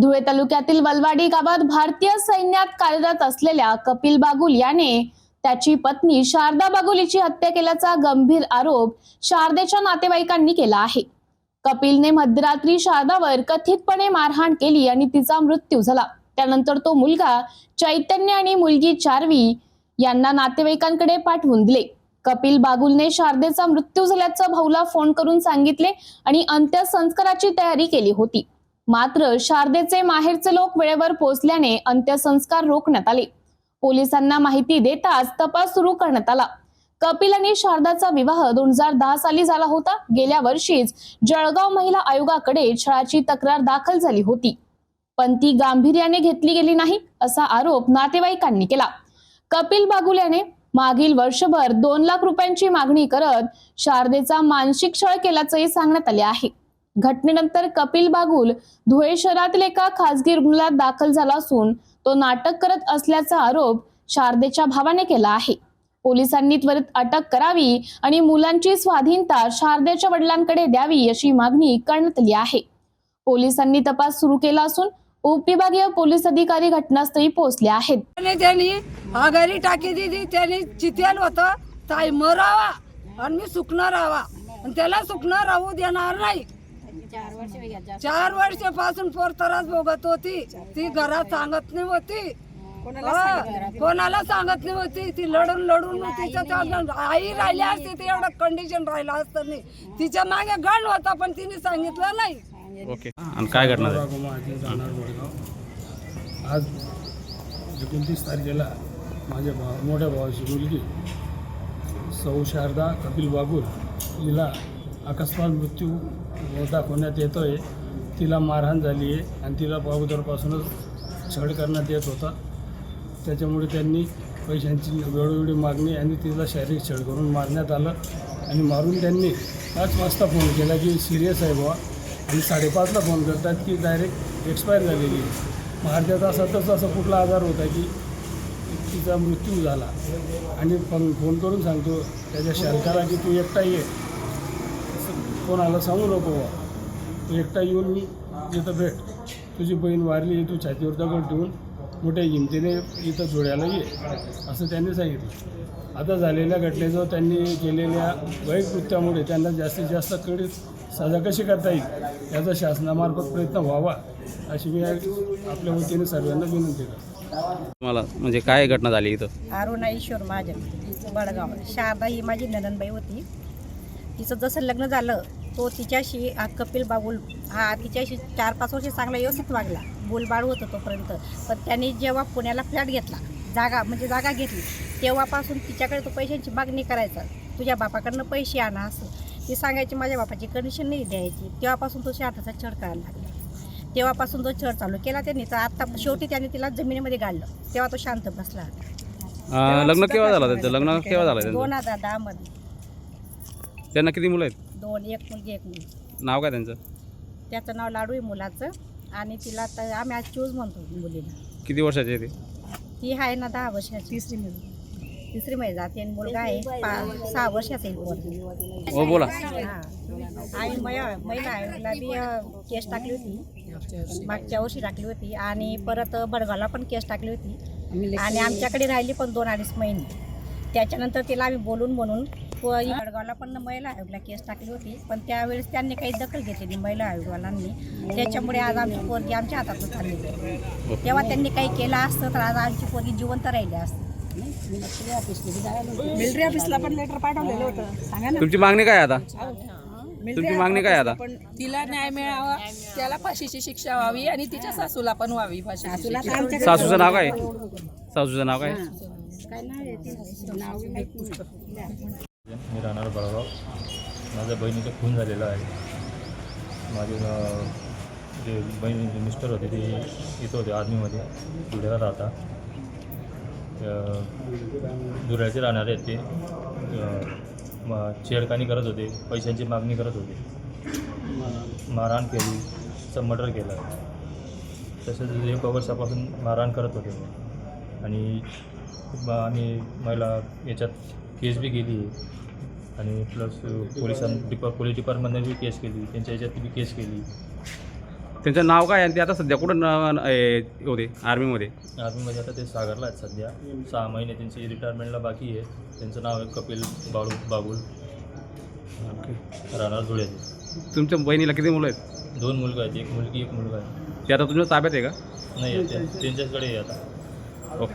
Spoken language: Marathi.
धुळे तालुक्यातील वलवाडी गावात भारतीय सैन्यात कार्यरत असलेल्या कपिल बागुल याने त्याची पत्नी शारदा बागुलीची हत्या केल्याचा गंभीर आरोप शारदेच्या नातेवाईकांनी केला आहे. कपिलने मध्यरात्री शारदावर कथितपणे मारहाण केली आणि तिचा मृत्यू झाला. त्यानंतर तो मुलगा चैतन्य आणि मुलगी चारवी यांना नातेवाईकांकडे पाठवून दिले. कपिल बागुलने शारदेचा मृत्यू झाल्याचं भाऊला फोन करून सांगितले आणि अंत्यसंस्काराची तयारी केली होती. मात्र शारदेचे माहेरचे लोक वेळेवर पोहोचल्याने अंत्यसंस्कार रोखण्यात आले. पोलिसांना माहिती देताच तपास सुरू करण्यात आला. कपिल आणि शारदाचा विवाह दोन हजार दहा साली झाला होता. गेल्या वर्षीच जळगाव महिला आयोगाकडे छळाची तक्रार दाखल झाली होती. पण ती गांभीर्याने घेतली गेली नाही असा आरोप नातेवाईकांनी केला. कपिल बागुल्याने मागील वर्षभर दोन लाख रुपयांची मागणी करत शारदेचा मानसिक छळ केल्याचंही सांगण्यात आले आहे. घटनेनंतर कपिल बागुल धुळे शहरातील एका खासगी रुग्णालयात दाखल झाला असून तो नाटक करत असल्याचा आरोप शारदेच्या भावाने केला आहे. पोलिसांनी त्वरित अटक करावी आणि मुलांची स्वाधीनता शारदेच्या वडिलांकडे द्यावी अशी मागणी करण्यात आली आहे. पोलिसांनी तपास सुरू केला असून उपविभागीय पोलीस अधिकारी घटनास्थळी पोहोचले आहेत. त्यांनी आघाडी टाकी दिली त्यांनी चितेल होतं ताई मरावा आणि मी सुकणार राहावा. आणि त्याला सुकणार राहू देणार नाही. चार वर्षापासून पोर त्रास भोगत होती. ती घरात सांगत नाही होती? कोणाला सांगत नाही होती ती लढून लढून तिच्या आई राहिली असती ती एवढं कंडिशन राहिलं असतं नाही. तिच्यामागे गण होता पण तिने सांगितलं नाही. ओके. आणि काय घटना वडगाव. आज एकोणतीस तारखेला माझ्या भाव मोठ्या भावाची मुलगी सौ शारदा कपिल बागुल हिला अकस्मात मृत्यू दाखवण्यात येतो आहे तिला मारहाण झाली आहे आणि तिला अगोदरपासूनच छळ करण्यात येत होता. त्याच्यामुळे त्यांनी पैशांची वेळोवेळी मागणी आणि तिला शारीरिक छळ करून मारण्यात आलं आणि मारून त्यांनी पाच वाजता फोन केला की सिरियस आहे बुवा. आणि साडेपाचला फोन करतात की डायरेक्ट एक्सपायर झालेली आहे. मग अर्ध्या तासातच असा कुठला आजार होता की तिचा मृत्यू झाला. आणि पण फोन करून सांगतो त्याच्या शालकाला की तू एकटा ये कोणाला सांगू नको तू एकटा येऊन इथं भेट. तुझी बहीण वारली तू छातीवर दगड ठेवून मोठ्या हिमतीने इथं जोड्याला ये. असं त्यांनी सांगितलं. आता झालेल्या घटनेचं त्यांनी केलेल्या वाईट कृत्यामुळे त्यांना जास्तीत जास्त कडीत सजा कशी करता येईल याचा शासनामार्फत प्रयत्न व्हावा अशी मी आपल्या वतीने सर्वांना विनंती करतो. तुम्हाला म्हणजे काय घटना झाली इथं? अरुणा ईश्वर महाजन बडगाव. शारदा ही माझी नननबाई होती. तिचं जसं लग्न झालं तो तिच्याशी कपिल बाबुल हा तिच्याशी चार पाच वर्ष चांगला व्यवस्थित वागला. बोलबाळ होतं तोपर्यंत. पण त्यांनी जेव्हा पुण्याला फ्लॅट घेतला जागा म्हणजे जागा घेतली तेव्हापासून तिच्याकडे तो पैशांची मागणी करायचा. तुझ्या बापाकडनं पैसे आणा असं. ती सांगायची माझ्या बापाची कंडिशन नाही द्यायची. तेव्हापासून तो शारदाचा छळ करायला लागला. तेव्हापासून तो छळ चालू केला त्यांनी. तर आता शेवटी त्यांनी तिला जमिनीमध्ये गाडलं तेव्हा तो शांत बसला. लग्न केव्हा झालं त्यांचं? लग्न केव्हा झालं दोन हजार दहा मध्ये त्यांना किती मुलं आहेत? दोन एक मुलगी एक मुलगी. नाव काय त्यांचं? त्याचं नाव लाडू आहे मुलाचं. आणि तिला तर आम्ही आज चूज म्हणतो मुलीला. किती वर्षाचे आहे ते? ती आहे ना दहा वर्षाची. तिसरी मुलगी. तिसरी महिला जाते आणि मुलगा आहे पा सहा वर्षाचा आहे पोरगा. हो बोला. हा. आणि महिला महिला आयोगाला बी अ, केस टाकली होती. मागच्या वर्षी टाकली होती. आणि परत बडगावला पण केस टाकली होती. आणि आमच्याकडे राहिली पण दोन अडीच महिने. त्याच्यानंतर तिला आम्ही बोलून म्हणून बडगावला पण महिला आयोगाला केस टाकली होती. पण त्यावेळेस त्यांनी काही दखल घेतलेली महिला आयोगालांनी. त्याच्यामुळे आज आमची पोरगी आमच्या हातातून चाललेली आहे. तेव्हा त्यांनी काही केलं असतं तर आज आमची पोरगी जिवंत राहिली असते. मिलिटरी ऑफिसला पण लेटर पाठवलेलं होतं. सांगा तुमची मागणी काय आता? तुमची मागणी काय आता? पण तिला न्याय मिळावा त्याला फाशीची शिक्षा व्हावी आणि तिच्या सासूला पण व्हावी शिक्षा. सासूचं नाव काय? सासूचं नाव काय? मी राहणार बळगाव. माझ्या बहिणीचं खून झालेला आहे. माझे जे बहीण जे मिस्टर होते ते इथं होते आर्मीमध्ये. धुळ्याला राहता. अं, धुळ्याचे राहणारे आहेत ते. छेडखानी करत होते. पैशांची मागणी करत होते. मारहाण केली. चं मर्डर केलं. तसेच एक वर्षापासून मारहाण करत होते. आणि आम्ही मला याच्यात केस बी केली. आहे आणि प्लस पोलिसां डिपा पोलीस डिपार्टमेंटने बी केस केली. त्यांच्या याच्यात बी केस केली. त्यांचं नाव काय आहे आणि ते आता सध्या कुठं न- न- ए, होते आर्मीमध्ये? आर्मीमध्ये आता ते सागरला आहेत सध्या. सहा महिने त्यांची रिटायरमेंटला बाकी आहे. त्यांचं नाव आहे कपिल बाळू बागुल. राहणार धुळ्याचे तुमच्या बहिणीला किती मुलं आहेत? दोन मुलगा आहेत. एक मुलगी एक मुलगा आहे. ते आता तुमच्या ताब्यात आहे का? नाही आहे, त्या- त्यांच्याचकडे आहे आता. ओके.